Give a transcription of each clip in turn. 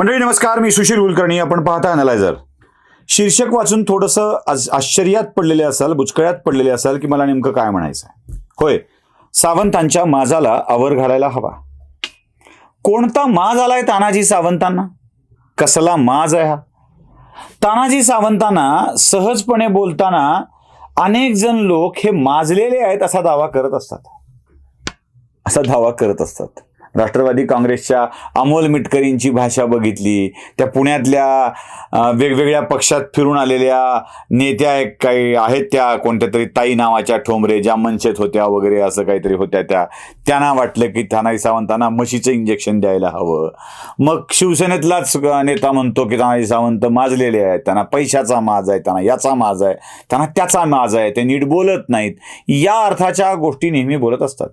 मंडळी नमस्कार. मी सुशील कुलकर्णी. आपण पाहता अनालायझर शीर्षक वाचून थोडंसं आश्चर्यात पडलेले असाल बुचकळ्यात पडलेले असाल की मला नेमकं काय म्हणायचं आहे? होय. सावंतांच्या माजाला आवर घालायला हवा. कोणता माज आलाय तानाजी सावंतांना? कसला माज आहे हा? तानाजी सावंतांना सहजपणे बोलताना अनेक जण लोक हे माजलेले आहेत असा दावा करत असतात. असा दावा करत असतात. राष्ट्रवादी काँग्रेसच्या अमोल मिटकरींची भाषा बघितली. त्या पुण्यातल्या वेगवेगळ्या पक्षात फिरून आलेल्या नेत्या एक काही आहेत त्या कोणत्या तरी ताई नावाच्या ठोंबरे ज्या मनसेत होत्या वगैरे असं काहीतरी होत्या त्या. त्यांना वाटलं की तानाजी सावंतांना म्हशीचं इंजेक्शन द्यायला हवं. मग शिवसेनेतलाच नेता म्हणतो की तानाजी सावंत माजलेले आहेत. त्यांना पैशाचा माज आहे त्यांना याचा माज आहे त्यांना त्याचा माज आहे. ते नीट बोलत नाहीत. या अर्थाच्या गोष्टी नेहमी बोलत असतात.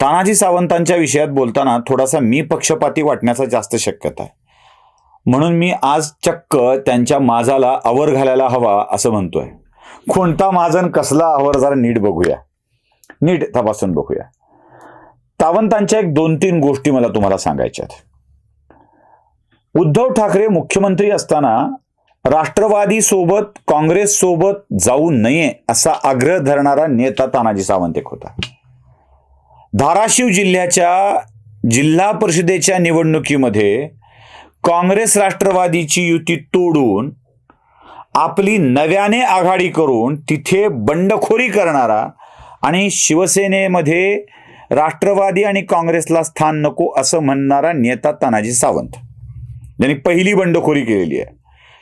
तानाजी सावंतांच्या विषयात बोलताना थोडासा मी पक्षपाती वाटण्याचा जास्त शक्यता आहे. म्हणून मी आज चक्क त्यांच्या माझाला आवर घालायला हवा असं म्हणतोय. कोणता माजन कसला आवर जरा नीट बघूया. नीट तपासून बघूया. सावंतांच्या एक दोन तीन गोष्टी मला तुम्हाला सांगायच्या उद्धव ठाकरे मुख्यमंत्री असताना राष्ट्रवादी सोबत काँग्रेस सोबत जाऊ नये असा आग्रह धरणारा नेता तानाजी सावंत एक होता. धाराशिव जिल्ह्याच्या जिल्हा परिषदेच्या निवडणुकीमध्ये काँग्रेस राष्ट्रवादीची युती तोडून आपली नव्याने आघाडी करून तिथे बंडखोरी करणारा आणि शिवसेनेमध्ये राष्ट्रवादी आणि काँग्रेसला स्थान नको असं म्हणणारा नेता तानाजी सावंत. यांनी पहिली बंडखोरी केलेली आहे.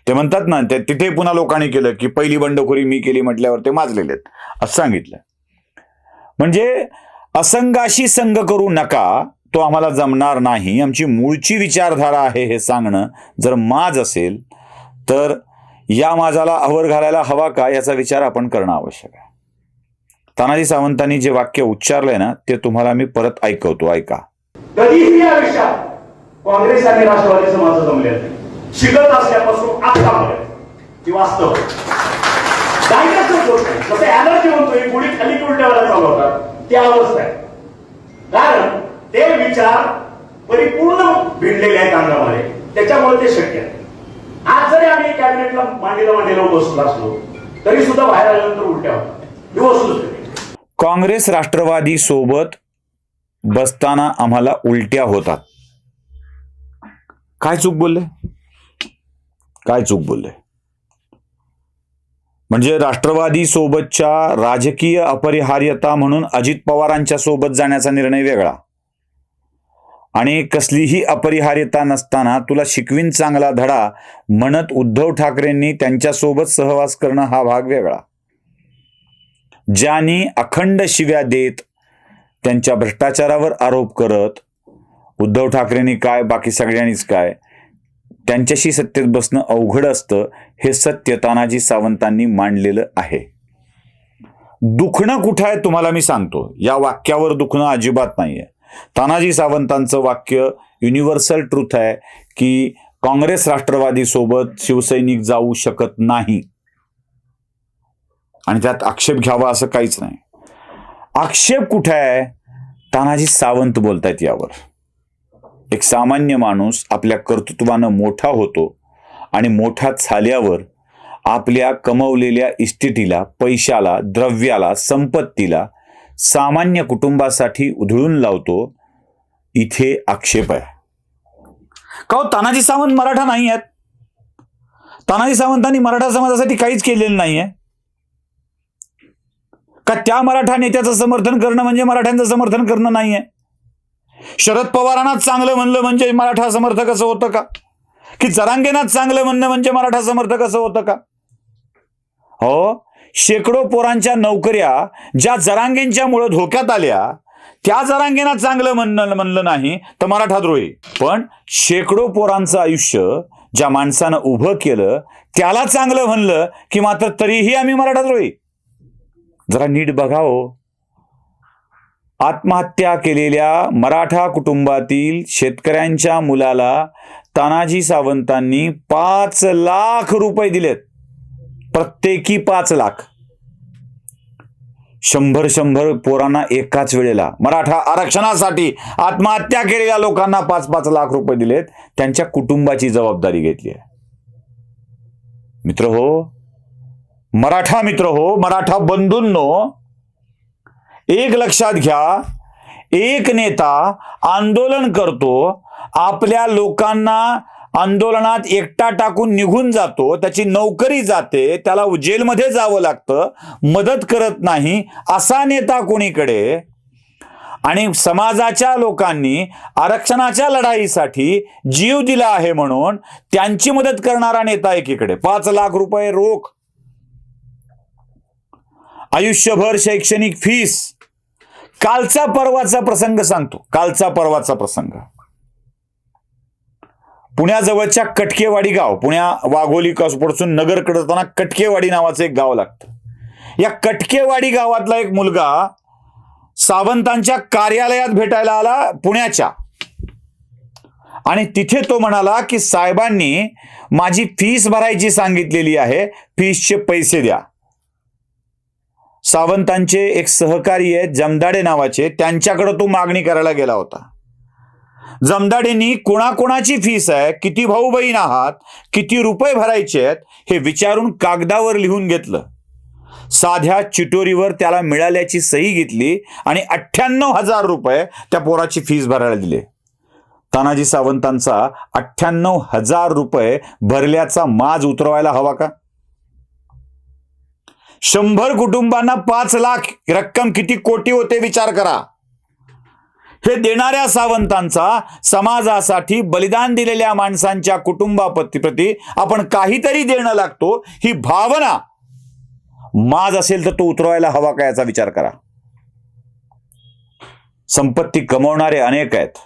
ते म्हणतात ना ते तिथे पुन्हा लोकांनी केलं की पहिली बंडखोरी मी केली म्हटल्यावर ते माजलेले आहेत असं सांगितलं. म्हणजे असंगाशी संघ करू नका तो आम्हाला जमणार नाही. आमची मूळची विचारधारा आहे हे सांगणं. जर माज असेल तर या माझाला आवर घालायला हवा का याचा विचार आपण करणं आवश्यक आहे. तानाजी सावंतांनी जे वाक्य उच्चारलंय ना ते तुम्हाला मी परत ऐकवतो. ऐका. कधीही या आयुष्यात काँग्रेस आणि राष्ट्रवादी समाज जमले शिकत असल्यापासून आजकाल ती वास्तव. काय कसं नाही जसं एनर्जी म्हणतो म्हणतोय गुढी खाली उलट्यावर होतात. ती अवस्था आहे. कारण ते विचार परिपूर्ण भिडलेले आहेत अंगामध्ये. त्याच्यामुळे ते शक्य आहे. आज जरी आम्ही कॅबिनेटला मांडीला मांडीला बसलो असलो तरी सुद्धा बाहेर आल्यानंतर उलट्या होतात. काँग्रेस राष्ट्रवादी सोबत बसताना आम्हाला उलट्या होतात. काय चूक बोलले? काय चूक बोलले? म्हणजे राष्ट्रवादी सोबतच्या राजकीय अपरिहार्यता म्हणून अजित पवारांच्या सोबत जाण्याचा निर्णय वेगळा. आणि कसलीही अपरिहार्यता नसताना तुला शिकवीन चांगला धडा म्हणत उद्धव ठाकरेंनी त्यांच्यासोबत सहवास करणं हा भाग वेगळा. ज्यांनी अखंड शिव्या देत त्यांच्या भ्रष्टाचारावर आरोप करत उद्धव ठाकरेंनी काय बाकी सगळ्यांनीच काय? त्यांच्याशी सत्तेत बसणं अवघड असतं हे सत्य तानाजी सावंतांनी मांडलेलं आहे. दुखणं कुठं आहे तुम्हाला मी सांगतो. या वाक्यावर दुखणं अजिबात नाहीये. तानाजी सावंतांचं वाक्य युनिव्हर्सल ट्रूथ आहे की काँग्रेस राष्ट्रवादी सोबत शिवसैनिक जाऊ शकत नाही. आणि त्यात आक्षेप घ्यावा असं काहीच नाही. आक्षेप कुठे आहे? तानाजी सावंत बोलतायत यावर. एक सामान्य माणूस आपल्या कर्तृत्वानं मोठा होतो आणि मोठा झाल्यावर आपल्या कमवलेल्या इस्टिटीला पैशाला द्रव्याला संपत्तीला सामान्य कुटुंबासाठी उधळून लावतो इथे आक्षेप आहे. का हो, तानाजी सावंत मराठा नाही आहेत. तानाजी सावंतांनी मराठा समाजासाठी काहीच केलेलं नाहीये. का त्या मराठा नेत्याचं समर्थन करणं म्हणजे मराठ्यांचं समर्थन करणं नाहीये? शरद पवारांनाच चांगलं म्हणलं म्हणजे मराठा समर्थक असं होतं का? की जरांगेनाच चांगलं म्हणणं म्हणजे मराठा समर्थक असं होतं का? हो? शेकडो पोरांच्या नोकऱ्या ज्या जरांगेंच्या मुळे धोक्यात आल्या त्या जरांगेना चांगलं म्हणणं म्हणलं नाही तर मराठा द्रोही पण शेकडो पोरांचं आयुष्य ज्या माणसानं उभं केलं त्याला चांगलं म्हणलं की मात्र तरीही आम्ही मराठा द्रोही जरा नीट बघावं हो. आत्महत्या केलेल्या मराठा कुटुंबातील शेतकऱ्यांच्या मुलाला तानाजी सावंतांनी पाच लाख रुपये दिलेत. प्रत्येकी पाच लाख. शंभर शंभर पोरांना एकाच वेळेला मराठा आरक्षणासाठी आत्महत्या केलेल्या लोकांना पाच पाच लाख रुपये दिलेत त्यांच्या कुटुंबाची जबाबदारी घेतली आहे. मित्र हो मराठा मित्र हो मराठा बंधूंनो एक लक्षात घ्या. एक नेता आंदोलन करतो आपल्या लोकांना आंदोलनात एकटा टाकून निघून जातो त्याची नोकरी जाते त्याला जेलमध्ये जावं लागतं मदत करत नाही असा नेता कोणीकडे? आणि समाजाच्या लोकांनी आरक्षणाच्या लढाईसाठी जीव दिला आहे म्हणून त्यांची मदत करणारा नेता एकीकडे. पाच लाख रुपये रोख. आयुष्यभर शैक्षणिक फीस कालचा परवाचा प्रसंग सांगतो. कालचा परवाचा प्रसंग. पुण्याजवळच्या कटकेवाडी गाव पुण्या वाघोली पासून नगर जाताना कटकेवाडी नावाचं एक गाव लागतं. या कटकेवाडी गावातला एक मुलगा सावंतांच्या कार्यालयात भेटायला आला पुण्याच्या. आणि तिथे तो म्हणाला की साहेबांनी माझी फीस भरायची सांगितलेली आहे. फीसचे पैसे द्या. सावंतांचे एक सहकारी आहेत जमदाडे नावाचे त्यांच्याकडे तो मागणी करायला गेला होता. जमदाडेंनी कोणाकोणाची फीस आहे किती भाऊ बहीण आहात किती रुपये भरायचे आहेत हे विचारून कागदावर लिहून घेतलं. साध्या चिटोरीवर त्याला मिळाल्याची सही घेतली आणि अठ्ठ्याण्णव हजार रुपये त्या पोराची फीस भरायला दिले. तानाजी सावंतांचा अठ्ठ्याण्णव हजार रुपये भरल्याचा माज उतरवायला हवा का? शंभर कुटुंबांना पाच लाख रक्कम किती कोटी होते विचार करा. हे देणाऱ्या सावंतांचा समाजासाठी बलिदान दिलेल्या माणसांच्या कुटुंबाप्रती आपण काहीतरी देणं लागतो ही भावना. माज असेल तर तो उतरवायला हवा का याचा विचार करा. संपत्ती कमवणारे अनेक आहेत.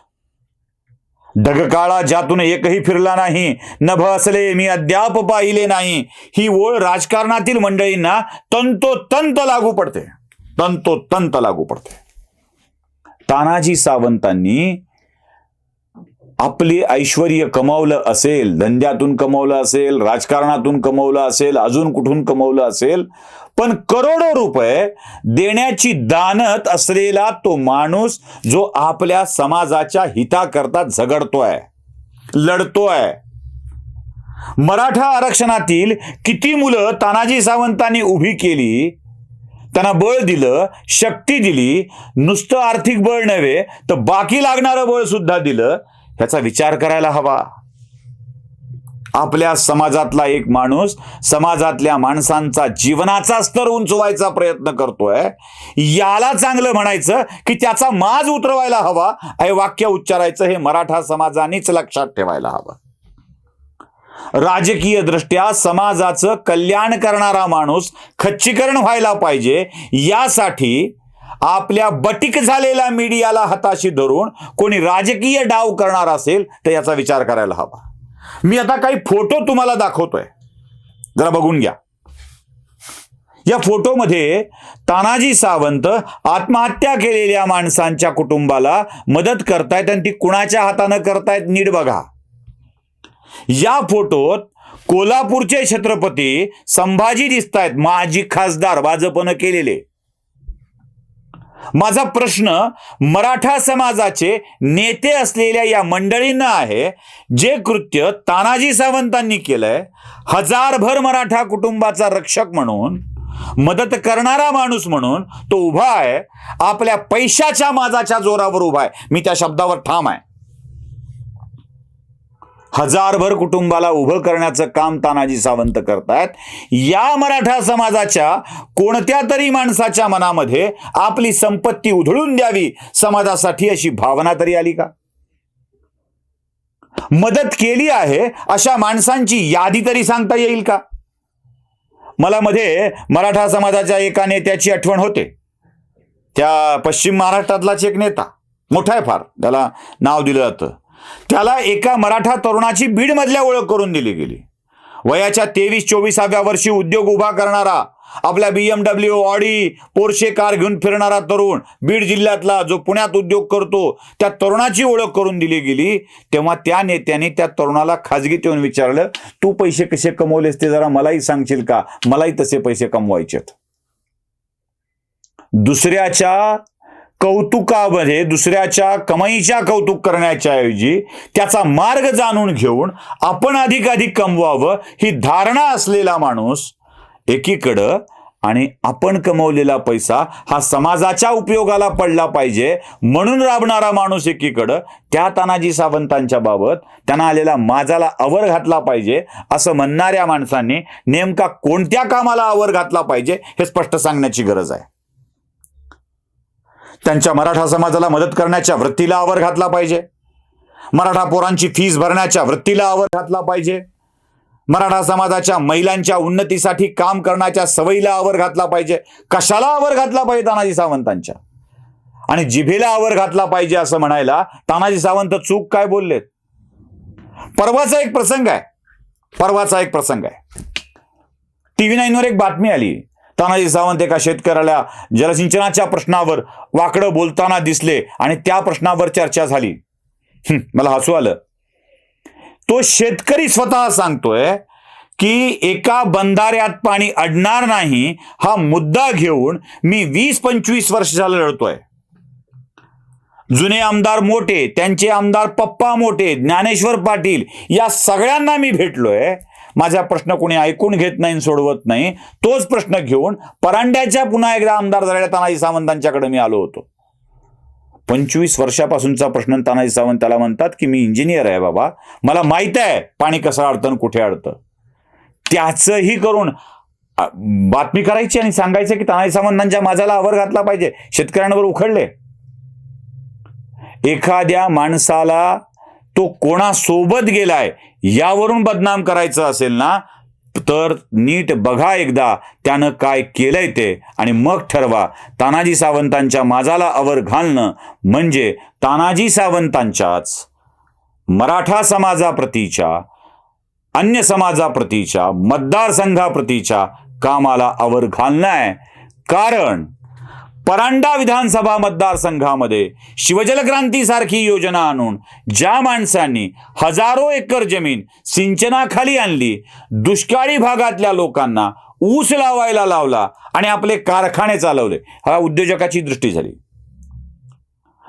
ढगकाळा ज्यातून एकही फिरला नाही नभ असले मी अद्याप पाहिले नाही. ही ओळ राजकारणातील मंडळींना तंतोतंत लागू पडते. तंतोतंत लागू पडते. तानाजी सावंतांनी आपली ऐश्वर कमावलं असेल धंद्यातून कमवलं असेल राजकारणातून कमवलं असेल अजून कुठून कमवलं असेल पण करोडो रुपये देण्याची दानत असलेला तो माणूस जो आपल्या समाजाच्या हिताकरता झगडतोय लढतोय. मराठा आरक्षणातील किती मुलं तानाजी सावंतांनी उभी केली त्यांना बळ दिलं शक्ती दिली नुसतं आर्थिक बळ नव्हे तर बाकी लागणारं बळ सुद्धा दिलं ह्याचा विचार करायला हवा. आपल्या समाजातला एक माणूस समाजातल्या माणसांचा जीवनाचा स्तर उंचवायचा प्रयत्न करतोय. याला चांगलं म्हणायचं की त्याचा माज उतरवायला हवा. हे वाक्य उच्चारायचं हे मराठा समाजानेच लक्षात ठेवायला हवं. राजकीय दृष्ट्या समाजाचं कल्याण करणारा माणूस खच्चीकरण व्हायला पाहिजे. यासाठी आपल्या बटीक झालेल्या मीडियाला हाताशी धरून कोणी राजकीय डाव करणार असेल तर याचा विचार करायला हवा. मी आता काही फोटो तुम्हाला दाखवतोय. जरा बघून घ्या. या फोटोमध्ये तानाजी सावंत आत्महत्या केलेल्या माणसांच्या कुटुंबाला मदत करतायत आणि ती कुणाच्या हातानं करतायत नीट बघा. या फोटोत कोल्हापूरचे छत्रपती संभाजी दिसतायत. माजी खासदार भाजपनं केलेले. माझा प्रश्न मराठा समाजाचे नेते असलेल्या या मंडळींना आहे जे कृत्य तानाजी सावंतांनी केलंय हजारभर मराठा कुटुंबाचा रक्षक म्हणून मदत करणारा माणूस म्हणून तो उभा आहे आपल्या पैशाच्या माझाच्या जोरावर उभा आहे. मी त्या शब्दावर ठाम आहे. हजारभर कुटुंबाला उभं करण्याचं काम तानाजी सावंत करतायत. या मराठा समाजाच्या कोणत्या तरी माणसाच्या मनामध्ये आपली संपत्ती उधळून द्यावी समाजासाठी अशी भावना तरी आली का? मदत केली आहे अशा माणसांची यादी तरी सांगता येईल का? मला मध्ये मराठा समाजाच्या एका नेत्याची आठवण होते. त्या पश्चिम महाराष्ट्रातलाच एक नेता. मोठा आहे फार. त्याला नाव दिलं जातं. त्याला एका मराठा तरुणाची बीडमधल्या ओळख करून दिली गेली. वयाच्या तेवीस चोवीसाव्या वर्षी उद्योग उभा करणारा आपल्या बीएमडब्ल्यू ऑडी पोर्शे कार घेऊन फिरणारा तरुण बीड जिल्ह्यातला जो पुण्यात उद्योग करतो त्या तरुणाची ओळख करून दिली गेली. तेव्हा त्या नेत्याने त्या तरुणाला खाजगीत येऊन विचारलं तू पैसे कसे कमवलेस ते जरा मलाही सांगशील का? मलाही तसे पैसे कमवायचेत. दुसऱ्याच्या कौतुकामध्ये दुसऱ्याच्या कमाईच्या कौतुक करण्याच्या ऐवजी त्याचा मार्ग जाणून घेऊन आपण अधिकाधिक कमवावं ही धारणा असलेला माणूस एकीकडं आणि आपण कमवलेला पैसा हा समाजाच्या उपयोगाला पडला पाहिजे म्हणून राबणारा माणूस एकीकडं त्या तानाजी सावंतांच्या बाबत त्यांना आलेला माझाला आवर घातला पाहिजे असं म्हणणाऱ्या माणसांनी नेमका कोणत्या कामाला आवर घातला पाहिजे हे स्पष्ट सांगण्याची गरज आहे. त्यांच्या मराठा समाजाला मदत करण्याच्या वृत्तीला आवर घातला पाहिजे. मराठा पोरांची फीस भरण्याच्या वृत्तीला आवर घातला पाहिजे. मराठा समाजाच्या महिलांच्या उन्नतीसाठी काम करण्याच्या सवयीला आवर घातला पाहिजे. कशाला आवर घातला पाहिजे तानाजी सावंतांच्या? आणि जिभेला आवर घातला पाहिजे असं म्हणायला तानाजी सावंत चूक काय बोललेत? परवाचा एक प्रसंग आहे. परवाचा एक प्रसंग आहे. टीव्ही नाईनवर एक बातमी आली. तानाजी सावंत एका शेतकऱ्याला जलसिंचनाच्या प्रश्नावर वाकडं बोलताना दिसले आणि त्या प्रश्नावर चर्चा झाली. मला हसू आलं. तो शेतकरी स्वतः सांगतोय की एका बंधाऱ्यात पाणी अडणार नाही हा मुद्दा घेऊन मी वीस पंचवीस वर्ष झालं लढतोय. जुने आमदार मोठे त्यांचे आमदार पप्पा मोठे ज्ञानेश्वर पाटील या सगळ्यांना मी भेटलोय. माझा प्रश्न कोणी ऐकून घेत नाही आणि सोडवत नाही तोच प्रश्न घेऊन परांड्याच्या पुन्हा एकदा आमदार झालेल्या तानाजी सावंतांच्याकडे मी आलो होतो. पंचवीस वर्षापासूनचा प्रश्न तानाजी सावंत त्याला म्हणतात की मी इंजिनियर आहे बाबा मला माहीत आहे पाणी कसं अडतं कुठे अडतं. त्याचंही करून बातमी करायची आणि सांगायचं की तानाजी सावंतांच्या माझाला आवर घातला पाहिजे शेतकऱ्यांवर उखडले. एखाद्या माणसाला तो कोणासोबत गेलाय यावरून बदनाम करायचं असेल ना तर नीट बघा एकदा त्यानं काय केलंय ते आणि मग ठरवा. तानाजी सावंतांच्या माजाला आवर घालणं म्हणजे तानाजी सावंतांच्याच मराठा समाजाप्रतीच्या अन्य समाजाप्रतीच्या मतदारसंघाप्रतीच्या कामाला आवर घालणं आहे. कारण परांडा विधानसभा मतदारसंघामध्ये शिवजलक्रांती सारखी योजना आणून ज्या माणसांनी हजारो एकर जमीन सिंचनाखाली आणली दुष्काळी भागातल्या लोकांना ऊस लावायला लावला आणि आपले कारखाने चालवले. हा उद्योजकाची दृष्टी झाली.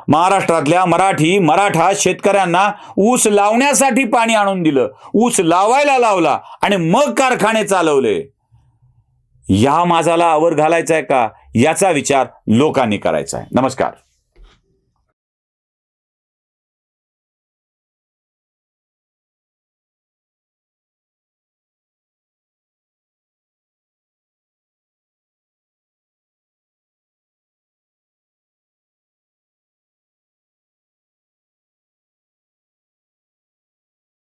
महाराष्ट्रातल्या मराठी मराठा शेतकऱ्यांना ऊस लावण्यासाठी पाणी आणून दिलं. ऊस लावायला लावला आणि मग कारखाने चालवले. या माझाला आवर घालायचा आहे का? याचा विचार लोकांनी करायचा आहे. नमस्कार.